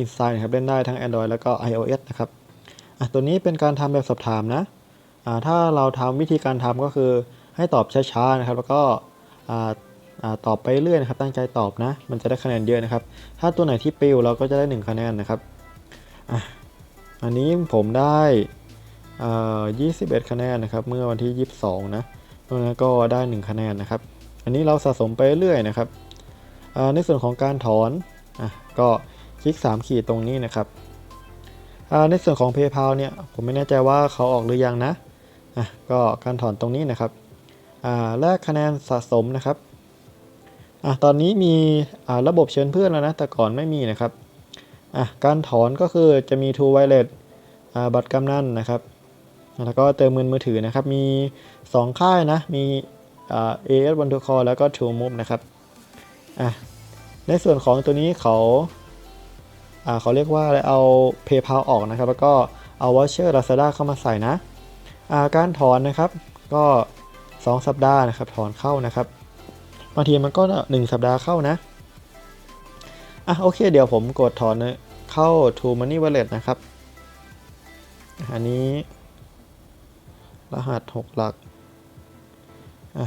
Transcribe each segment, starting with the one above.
Insight นะครับเล่นได้ทั้ง Android แล้วก็ iOS นะครับตัวนี้เป็นการทำแบบสอบถามนะถ้าเราทำวิธีการทำก็คือให้ตอบช้าๆนะครับ แล้วก็ตอบไปเรื่อยนะครับ ตั้งใจตอบนะ มันจะได้คะแนนเยอะนะครับ ถ้าตัวไหนที่ปิวเราก็จะได้ 1 คะแนนนะครับอ,อันนี้ผมได้อ่า21 คะแนนนะครับ เมื่อวันที่ 22 นะเพราะฉะนั้นก็ได้ 1 คะแนนนะครับ อันนี้เราสะสมไปเรื่อยนะครับ ในส่วนของการถอนอก็ คลิก 3 ขีดตรงนี้นะครับในส่วนของ PayPal เนี่ยผมไม่แน่ใจว่าเขาออกหรือยังนะะก็การถอนตรงนี้นะครับแลกคะแนนสะสมนะครับอตอนนี้มีระบบเชิญเพื่อนแล้วนะแต่ก่อนไม่มีนะครับการถอนก็คือจะมี True Wallet บัตรกำนันนะครับแล้วก็เติมเงินมือถือนะครับ มี 2 ค่ายนะ มีอ่า AS One to Call แล้วก็ True Move นะครับในส่วนของตัวนี้เขา เขาเรียกว่าเอา PayPal ออกนะครับ แล้วก็เอา Voucher Lazada เข้ามาใส่นะาการถอนนะครับก็ 2 สัปดาห์นะครับถอนเข้านะครับบางทีมันก็ 1 สัปดาห์เข้านะอะโอเค เดี๋ยวผมกดถอนเข้า True Money Wallet นะครับ อันนี้ รหัส 6 หลักอะ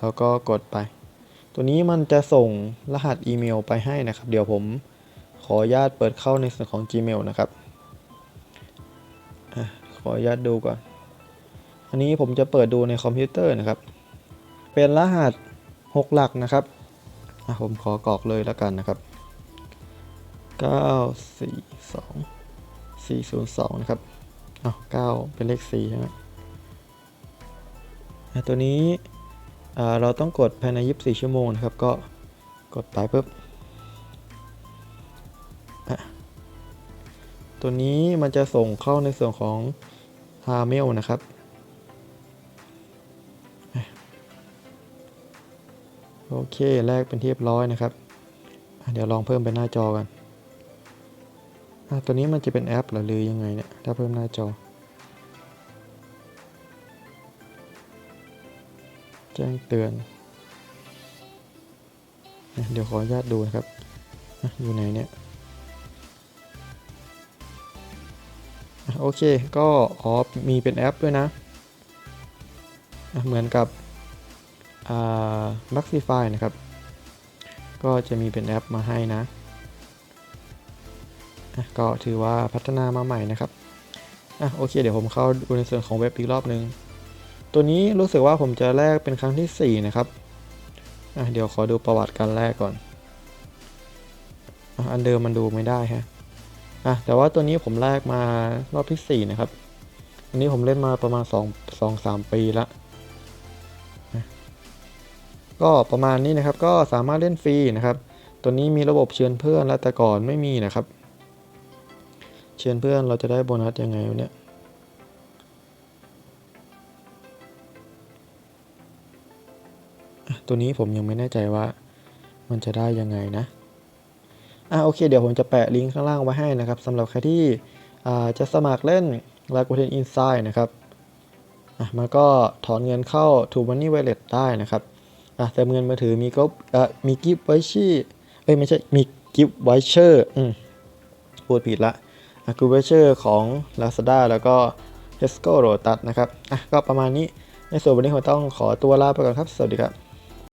แล้วก็กดไป ตัวนี้มันจะส่งรหัสอีเมลไปให้นะครับ เดี๋ยวผม ออนุญาตเปิดเข้าในส่วนของ Gmail นะครับอขออนุญาตดูก่อน อันนี้ผมจะเปิดดูในคอมพิวเตอร์นะครับ เป็นรหัส 6 หลักนะครับ ผมขอกรอกเลยแล้วกันนะครับ 942 402 นะครับอ้าว9เป็นเลข4ใช่ไหมอะตัวนี้เราต้องกดภายใน 24 ชั่วโมงนะครับ ก็กดไปปุ๊บะตัวนี้มันจะส่งเข้าในส่วนของ h a m a i l นะครับ โอเคแรกเป็นที่เรียบร้อยนะครับ เดี๋ยวลองเพิ่มเป็นหน้าจอกันตัวนี้มันจะเป็นแอปเหรือยังไงเนี่ย ถ้าเพิ่มหน้าจอ แจ้งเตือน เดี๋ยวขออนุญาตดูนะครับ อยู่ไหนเนี่ย โอเค ก็อ๋อมีเป็นแอปด้วยนะ เหมือนกับอ่า Maxify นะครับ ก็จะมีเป็นแอปมาให้นะอะก็ถือว่าพัฒนามาใหม่นะครับอะโอเค เดี๋ยวผมเข้าดูในส่วนของเว็บอีกรอบนึง ตัวนี้รู้สึกว่าผมจะแลกเป็นครั้งที่ 4 นะครับอะเดี๋ยวขอดูประวัติการแลกก่อนอะอันเดิมมันดูไม่ได้ฮะ อะแต่ว่าตัวนี้ผมแลกมารอบที่4นะครับอันนี้ผมเล่นมาประมาณ2 2 3 ปีละก็ประมาณนี้นะครับก็สามารถเล่นฟรีนะครับ ตัวนี้มีระบบเชิญเพื่อนและแต่ก่อนไม่มีนะครับ เชิญเพื่อนเราจะได้โบนัสยังไงวะเนี่ยตัวนี้ผมยังไม่แน่ใจว่ามันจะได้ยังไงนะ อะโอเคเดี๋ยวผมจะแปะลิงก์ข้างล่างไว้ให้นะครับสำหรับใครที่จะสมัครเล่น l a g u t e n Insight นะครับอะมันก็ถอนเงินเข้า t o Money Wallet ได้นะครับอะเติมเงินมือถือมีก็อะมีกิฟต์ไวชี่เอ้ยไม่ใช่มีกิฟต์ไวเชอร์อืมพูดผิดละอะกิฟต์ไวเชอร์ของ Lazada แล้วก็ Tesco Lotus นะครับอะก็ประมาณนี้ในส่วนวันนี้ผมต้องขอตัวลาไปก่อนครับ สวัสดีครับ